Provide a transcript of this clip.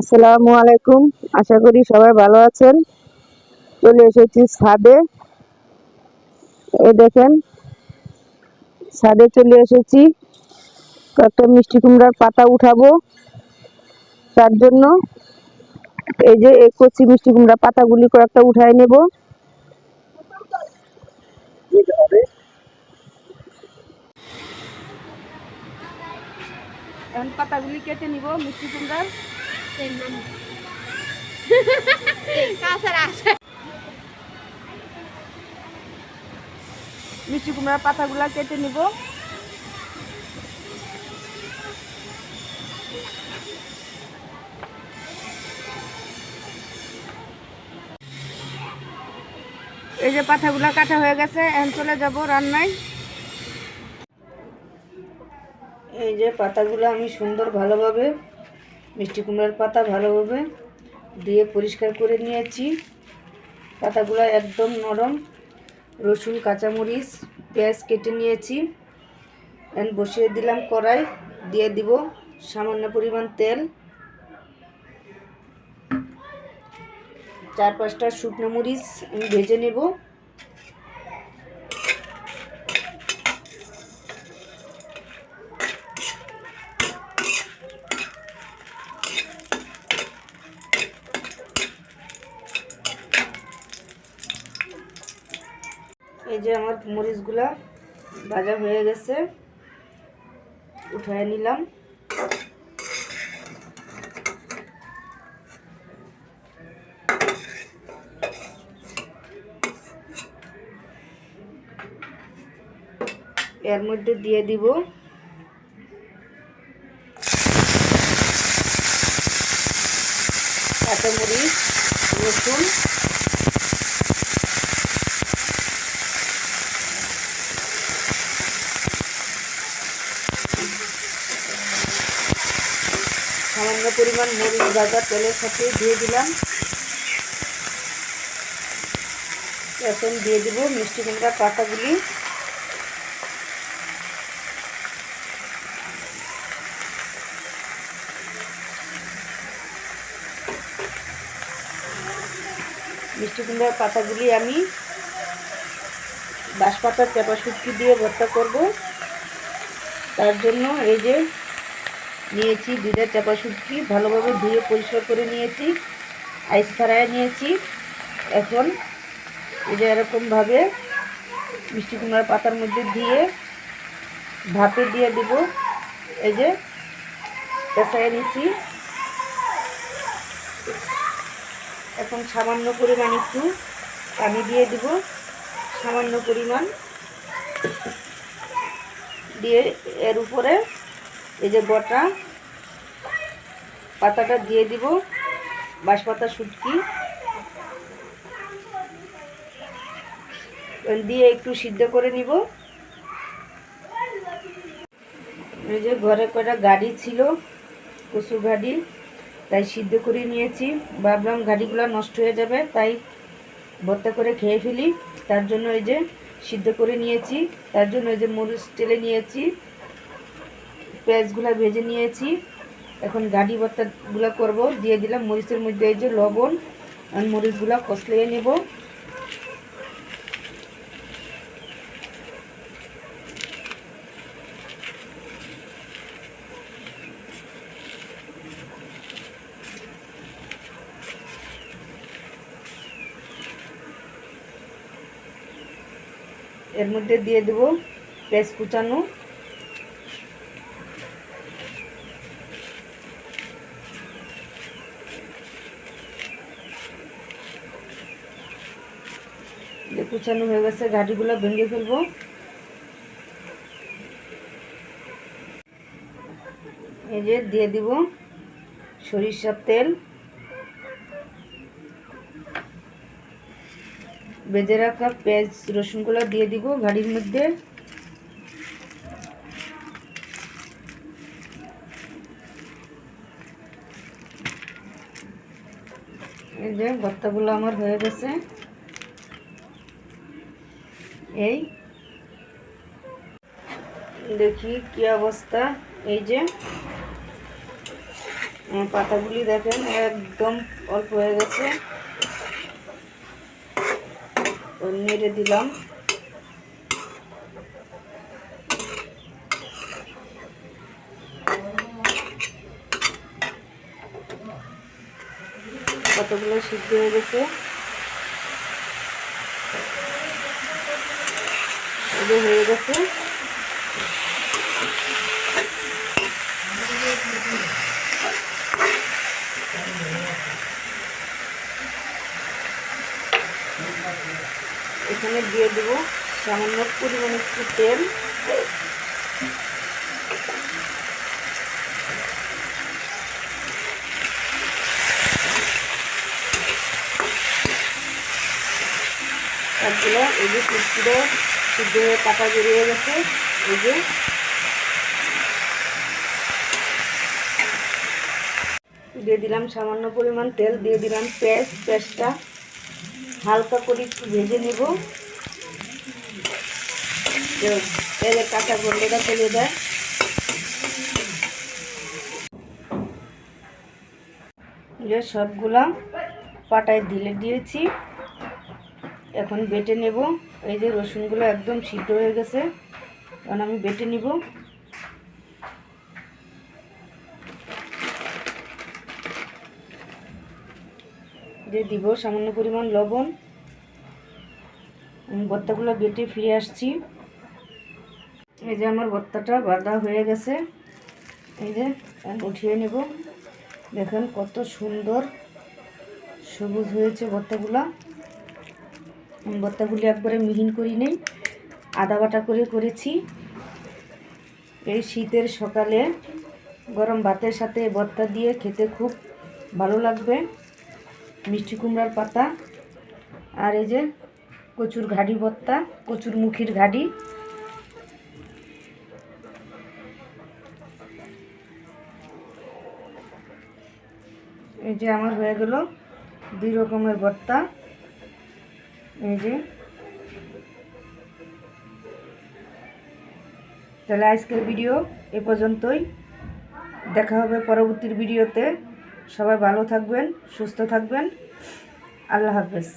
আসসালামু আলাইকুম। আশা করি সবাই ভালো আছেন। চলে এসেছি ছাদে। এই দেখেন, ছাদে চলে এসেছি। কয়েকটা মিষ্টি কুমড়ার পাতা উঠাবো তার জন্য। এই যে এই কচি মিষ্টি কুমড়া পাতাগুলি কয়েকটা উঠায় নেব। এখন পাতাগুলি কেটে নিব মিষ্টি কুমড়ার। মিষ্টি কুমড়ার পাতাগুলা কেটে নিব। এই যে পাতাগুলা কাটা হয়ে গেছে, এখন চলে যাব রান্নায়। এই যে পাতাগুলো আমি সুন্দর ভালোভাবে মিষ্টি কুমড়ার পাতা ভালোভাবে দিয়ে পরিষ্কার করে নিয়েছি। পাতাগুলো একদম নরম। রসুন, কাঁচামরিচ, পেঁয়াজ কেটে নিয়েছি। এখন বসিয়ে দিলাম কড়াই। দিয়ে দিব সামান্য পরিমাণ তেল। চার পাঁচটা শুকনো মরিচ আমি ভেজে নেব। যে আমার মরিচগুলা ভাজা হয়ে গেছে উঠায় নিলাম। এর মধ্যে দিয়ে দিব কাঁচামরিচ রসুন। সামান্য পরিমাণ মরিচ ভাজা তেলের সাথে দিয়ে দিলাম। এখন দিয়ে দিব মিষ্টি কুমড়া পাতাগুলি। মিষ্টি কুমড়ার পাতাগুলি আমি বাঁশপাতার চাপা শুটকি দিয়ে ভর্তা করব। তার জন্য এই যে নিয়েছি দুইটা চাপা শুটকি, ভালোভাবে ধুয়ে পরিষ্কার করে নিয়েছি, আইস ছাড়ায় নিয়েছি। এখন যে এরকমভাবে মিষ্টি কুমড়ার পাতার মধ্যে দিয়ে ভাপে দিয়ে দেব। এই যে পেঁচায় নিছি এখন সামান্য পরিমাণ একটু পানি দিয়ে দিব, সামান্য পরিমাণ। দিয়ে এর উপরে এই যে গোটা পাতাটা দিয়ে দিব, বাঁশপাতা, শুটকি। দিয়ে একটু সিদ্ধ করে নিব। এই যে ঘরে কটা গাড়ি ছিল কচু গাড়ি, তাই সিদ্ধ করে নিয়েছি। ভাবলাম গাড়িগুলো নষ্ট হয়ে যাবে, তাই ভর্তা করে খেয়ে ফেলি। তার জন্য এই যে সিদ্ধ করে নিয়েছি, তার জন্য এই যে মরিচ টেলে নিয়েছি। পেঁয়াজগুলো ভেজে নিয়েছি। এখন গাড়ি ভর্তাগুলো করব। দিয়ে দিলাম মরিচের মধ্যে এই যে লবণ মরিচগুলো কষলিয়ে নেব। এর মধ্যে দিয়ে দেব পেঁয়াজ কুচানো। কুচানো হয়ে গেছে, গাড়িগুলো ভেঙে ফেলব। এই যে দিয়ে দিব সরিষার তেল। বেজে রাখা পেঁয়াজ, রসুনগুলো দিয়ে দিব গাড়ির মধ্যে। এই যে, ভর্তাগুলো আমার হয়ে গেছে। এই। দেখি কি অবস্থা। এই যে পাতাগুলি দেখেন, একদম অল্প হয়ে গেছে। নেড়ে দিলাম। কতগুলো সিদ্ধ হয়ে গেছে। যে হয়ে গেছে। এখানে দিয়ে দেবো সামান্য পরিমাণে একটু তেল। সবগুলো এই হয়ে কাটা বেরিয়ে গেছে, এই যে। দিয়ে দিলাম সামান্য পরিমাণ তেল, দিয়ে দিলাম পেঁয়াজ, পেঁয়াজটা হালকা করে একটু ভেজে নেব। তেলে কাঁচা গন্ধটা চলে দেয় সবগুলা পাটায় দিলে দিয়েছি। এখন বেটে নেব। এই যে রসুনগুলো একদম সিদ্ধ হয়ে গেছে। এখন আমি বেটে নিব। দিয়ে দিব সামান্য পরিমাণ লবণ। আমি ভর্তাগুলো বেটে ফিরে আসছি। এই যে আমার ভর্তাটা বাঁধা হয়ে গেছে। এই যে উঠিয়ে নেব। দেখেন কত সুন্দর সবুজ হয়েছে ভর্তাগুলা। ভর্তাগুলি একবারে মিহিন করি নেই। আদা বাটা করে করেছি। এই শীতের সকালে গরম ভাতের সাথে ভর্তা দিয়ে খেতে খুব ভালো লাগবে। মিষ্টি কুমড়ার পাতা আর এই যে কচুর ঘাড়ি ভর্তা, কচুর মুখির ঘাড়ি এই যে আমার হয়ে গেল দুই রকমের ভর্তা। এই যে তাহলে আজকের ভিডিও এ পর্যন্তই। দেখা হবে পরবর্তীর ভিডিওতে সবাই ভালো থাকবেন, সুস্থ থাকবেন। আল্লাহ হাফেজ।